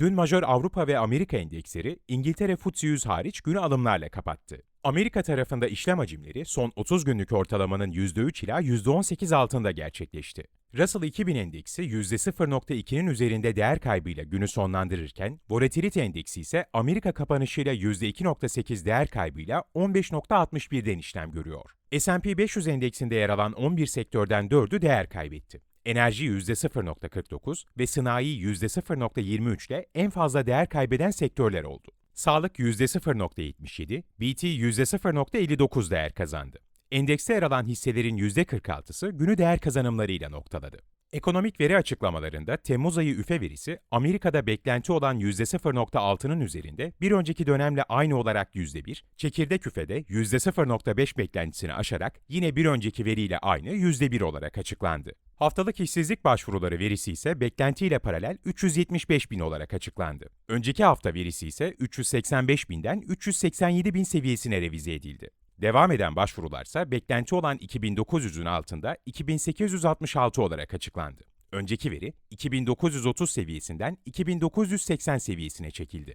Dün majör Avrupa ve Amerika endeksleri İngiltere FTSE 100 hariç günü alımlarla kapattı. Amerika tarafında işlem hacimleri son 30 günlük ortalamanın %3 ila %18 altında gerçekleşti. Russell 2000 endeksi %0.2'nin üzerinde değer kaybıyla günü sonlandırırken, Volatility endeksi ise Amerika kapanışıyla %2.8 değer kaybıyla 15.61'den işlem görüyor. S&P 500 endeksinde yer alan 11 sektörden 4'ü değer kaybetti. Enerji %0.49 ve sanayi %0.23 ile en fazla değer kaybeden sektörler oldu. Sağlık %0.77, BT %0.59 değer kazandı. Endekste yer alan hisselerin %46'sı günü değer kazanımlarıyla noktaladı. Ekonomik veri açıklamalarında Temmuz ayı üfe verisi Amerika'da beklenti olan %0.6'nın üzerinde bir önceki dönemle aynı olarak %1, çekirdek üfede %0.5 beklentisini aşarak yine bir önceki veriyle aynı %1 olarak açıklandı. Haftalık işsizlik başvuruları verisi ise beklentiyle paralel 375 bin olarak açıklandı. Önceki hafta verisi ise 385 binden 387 bin seviyesine revize edildi. Devam eden başvurularsa beklenti olan 2900'ün altında 2866 olarak açıklandı. Önceki veri 2930 seviyesinden 2980 seviyesine çekildi.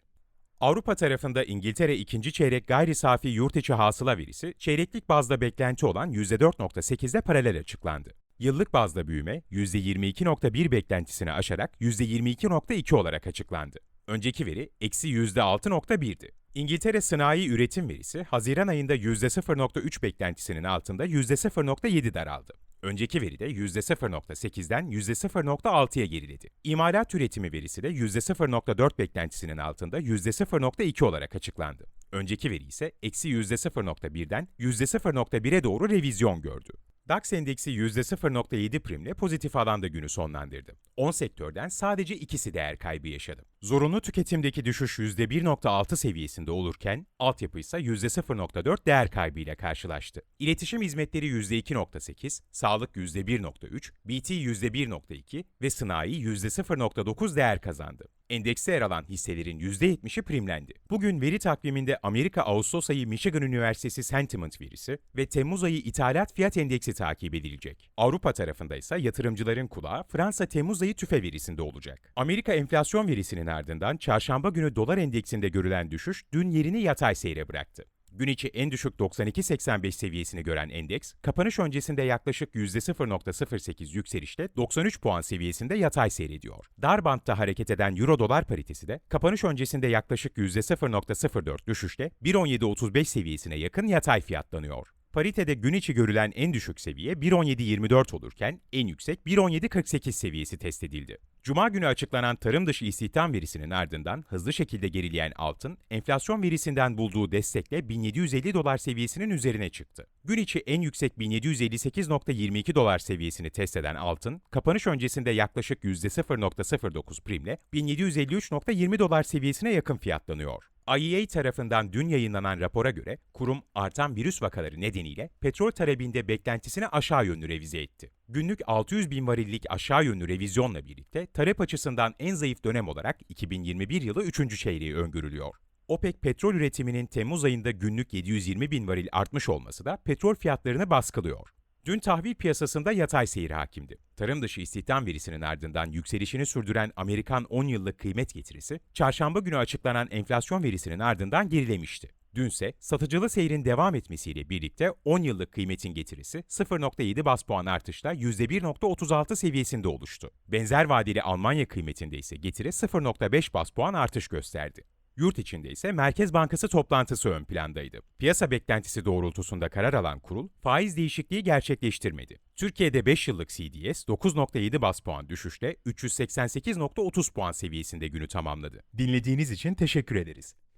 Avrupa tarafında İngiltere ikinci çeyrek gayri safi yurt içi hasıla verisi çeyreklik bazda beklenti olan %4.8'de paralel açıklandı. Yıllık bazda büyüme %22.1 beklentisini aşarak %22.2 olarak açıklandı. Önceki veri eksi %6.1'di. İngiltere sanayi üretim verisi Haziran ayında %0.3 beklentisinin altında %0.7 daraldı. Önceki veri de %0.8'den %0.6'ya geriledi. İmalat üretimi verisi de %0.4 beklentisinin altında %0.2 olarak açıklandı. Önceki veri ise eksi %0.1'den %0.1'e doğru revizyon gördü. DAX endeksi %0.7 primle pozitif alanda günü sonlandırdı. 10 sektörden sadece ikisi değer kaybı yaşadı. Zorunlu tüketimdeki düşüş %1.6 seviyesinde olurken, altyapı ise %0.4 değer kaybıyla karşılaştı. İletişim hizmetleri %2.8, sağlık %1.3, BT %1.2 ve sanayi %0.9 değer kazandı. Endekste yer alan hisselerin %70'i primlendi. Bugün veri takviminde Amerika Ağustos ayı Michigan Üniversitesi Sentiment verisi ve Temmuz ayı ithalat fiyat endeksi takip edilecek. Avrupa tarafında ise yatırımcıların kulağı Fransa Temmuz ayı tüfe verisinde olacak. Amerika enflasyon verisinin ardından çarşamba günü dolar endeksinde görülen düşüş dün yerini yatay seyre bıraktı. Gün içi en düşük 92.85 seviyesini gören endeks, kapanış öncesinde yaklaşık %0.08 yükselişle 93 puan seviyesinde yatay seyrediyor. Dar bantta hareket eden Euro-Dolar paritesi de kapanış öncesinde yaklaşık %0.04 düşüşle 1.1735 seviyesine yakın yatay fiyatlanıyor. Paritede gün içi görülen en düşük seviye 1.1724 olurken en yüksek 1.1748 seviyesi test edildi. Cuma günü açıklanan tarım dışı istihdam verisinin ardından hızlı şekilde gerileyen altın, enflasyon verisinden bulduğu destekle 1750 dolar seviyesinin üzerine çıktı. Gün içi en yüksek 1758.22 dolar seviyesini test eden altın, kapanış öncesinde yaklaşık %0.09 primle 1753.20 dolar seviyesine yakın fiyatlanıyor. IEA tarafından dün yayınlanan rapora göre kurum artan virüs vakaları nedeniyle petrol talebinde beklentisini aşağı yönlü revize etti. Günlük 600 bin varillik aşağı yönlü revizyonla birlikte talep açısından en zayıf dönem olarak 2021 yılı 3. çeyreği öngörülüyor. OPEC petrol üretiminin Temmuz ayında günlük 720 bin varil artmış olması da petrol fiyatlarını baskılıyor. Dün tahvil piyasasında yatay seyir hakimdi. Tarım dışı istihdam verisinin ardından yükselişini sürdüren Amerikan 10 yıllık kıymet getirisi, çarşamba günü açıklanan enflasyon verisinin ardından gerilemişti. Dünse satıcılı seyrin devam etmesiyle birlikte 10 yıllık kıymetin getirisi 0.7 bas puan artışla %1.36 seviyesinde oluştu. Benzer vadeli Almanya kıymetinde ise getiri 0.5 bas puan artış gösterdi. Yurt içinde ise Merkez Bankası toplantısı ön plandaydı. Piyasa beklentisi doğrultusunda karar alan kurul, faiz değişikliği gerçekleştirmedi. Türkiye'de 5 yıllık CDS 9.7 bas puan düşüşle 388.30 puan seviyesinde günü tamamladı. Dinlediğiniz için teşekkür ederiz.